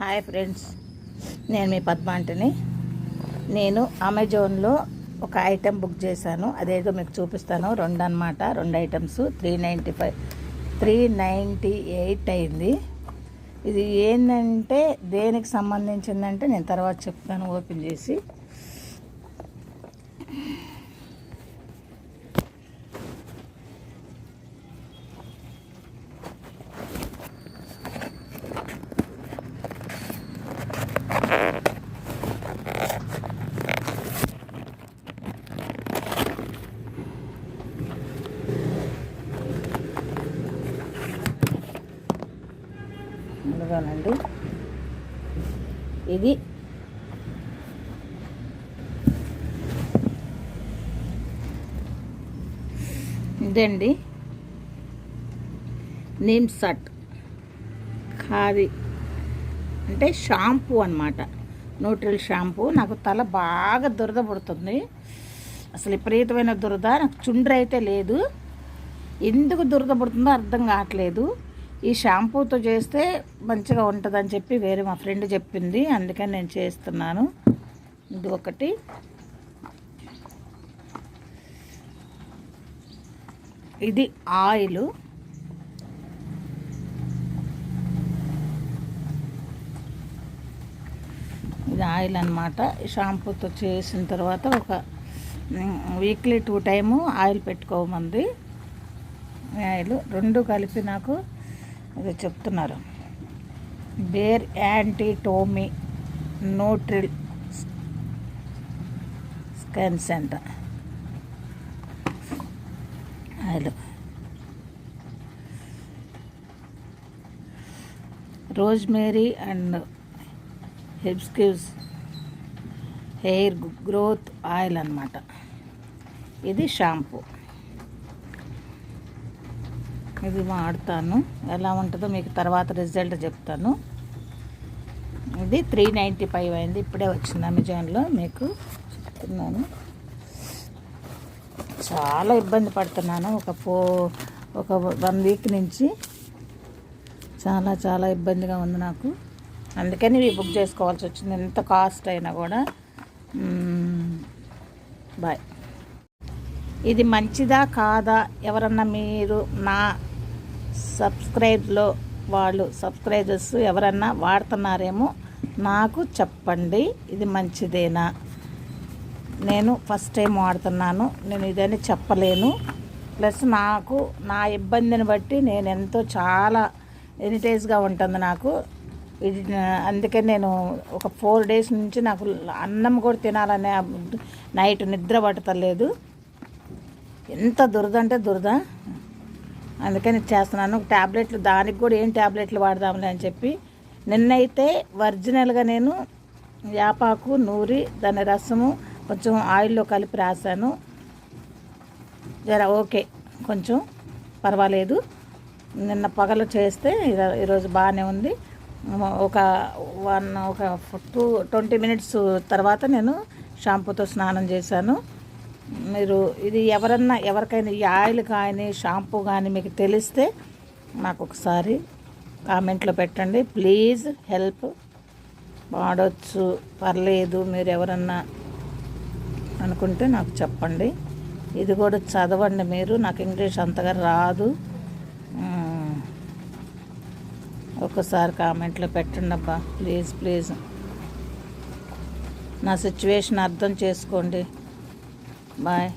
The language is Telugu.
హాయ్ ఫ్రెండ్స్ నేను మీ పద్మాంటిని నేను అమెజాన్లో ఒక ఐటెం బుక్ చేశాను. అదేదో మీకు చూపిస్తాను. రెండు అనమాట రెండు items. Three ninety five three ninety eight అయింది. ఇది ఏంటంటే దేనికి సంబంధించిందంటే నేను తర్వాత చెప్తాను ఓపెన్ చేసి. ముందుగానండి. ఇది ఇదండి. నేమ్ సట్. ఖాదీ. అంటే షాంపూ అన్నమాట. న్యూట్రిల్ షాంపూ. నాకు తల బాగా దురద పుడుతుంది. అసలు విపరీతమైన దురద. నాకు చుండ్రు అయితే లేదు. ఎందుకు దురద పుడుతుందో అర్థం కావట్లేదు. ఈ షాంపూతో చేస్తే మంచిగా ఉంటుందని చెప్పి వేరే మా ఫ్రెండ్ చెప్పింది. అందుకని నేను చేస్తున్నాను. ఇది ఒకటి. ఇది ఆయిల్. ఇది ఆయిల్ అనమాట షాంపూతో చేసిన తర్వాత ఒక వీక్లీ టూ టైము ఆయిల్ పెట్టుకోమంది. ఆయిల్ రెండు కలిపి నాకు ఇది చెప్తున్నారు. బేర్ యాంటీ టోమీ న్యూట్రిల్ scan centre. Oil. Rosemary and hibiscus hair growth oil అనమాట ఇది షాంపూ. ఇది వాడతాను. ఎలా ఉంటుందో మీకు తర్వాత రిజల్ట్ చెప్తాను. ఇది త్రీ నైంటీ ఫైవ్ అయింది. ఇప్పుడే వచ్చింది అమెజాన్లో. మీకు చెప్తున్నాను. చాలా ఇబ్బంది పడుతున్నాను. ఒక ఫో ఒక వన్ వీక్ నుంచి చాలా చాలా ఇబ్బందిగా ఉంది నాకు. అందుకని ఇవి బుక్ చేసుకోవాల్సి వచ్చింది. ఎంత కాస్ట్ అయినా కూడా. బాయ్. ఇది మంచిదా కాదా? ఎవరన్నా మీరు నా సబ్స్క్రైబ్లో వాళ్ళు సబ్స్క్రైబర్స్ ఎవరన్నా వాడుతున్నారేమో నాకు చెప్పండి. ఇది మంచిదేనా? నేను ఫస్ట్ టైం వాడుతున్నాను. నేను ఇదని చెప్పలేను. ప్లస్ నాకు నా ఇబ్బందిని బట్టి నేను ఎంతో చాలా ఎనిటైజ్గా ఉంటుంది నాకు. ఇది అందుకని నేను ఒక ఫోర్ డేస్ నుంచి నాకు అన్నం కూడా తినాలనే నైట్ నిద్ర పట్టలేదు ఎంత దురద అంటే దురద. అందుకని చేస్తున్నాను. ట్యాబ్లెట్లు దానికి కూడా ఏం ట్యాబ్లెట్లు వాడదాంలే అని చెప్పి. నిన్నైతే ఒరిజినల్గా నేను యాపాకు నూరి దాని రసము కొంచెం ఆయిల్లో కలిపి రాశాను. జర ఓకే కొంచెం పర్వాలేదు. నిన్న పగలు చేస్తే ఈరోజు బాగానే ఉంది. ఒక వన్ ఒక టూ ట్వంటీ మినిట్స్ తర్వాత నేను షాంపూతో స్నానం చేశాను. మీరు ఇది ఎవరన్నా ఎవరికైనా ఈ ఆయిల్ కానీ షాంపూ కానీ మీకు తెలిస్తే నాకు ఒకసారి కామెంట్లో పెట్టండి. Please help. వాడవచ్చు పర్లేదు మీరు ఎవరన్నా అనుకుంటే నాకు చెప్పండి. ఇది కూడా చదవండి మీరు. నాకు ఇంగ్లీష్ అంతగా రాదు. ఒకసారి ఒక్కసారి కామెంట్లో పెట్టండి అబ్బా ప్లీజ్ ప్లీజ్. నా సిచ్యువేషన్ అర్థం చేసుకోండి. బాయ్.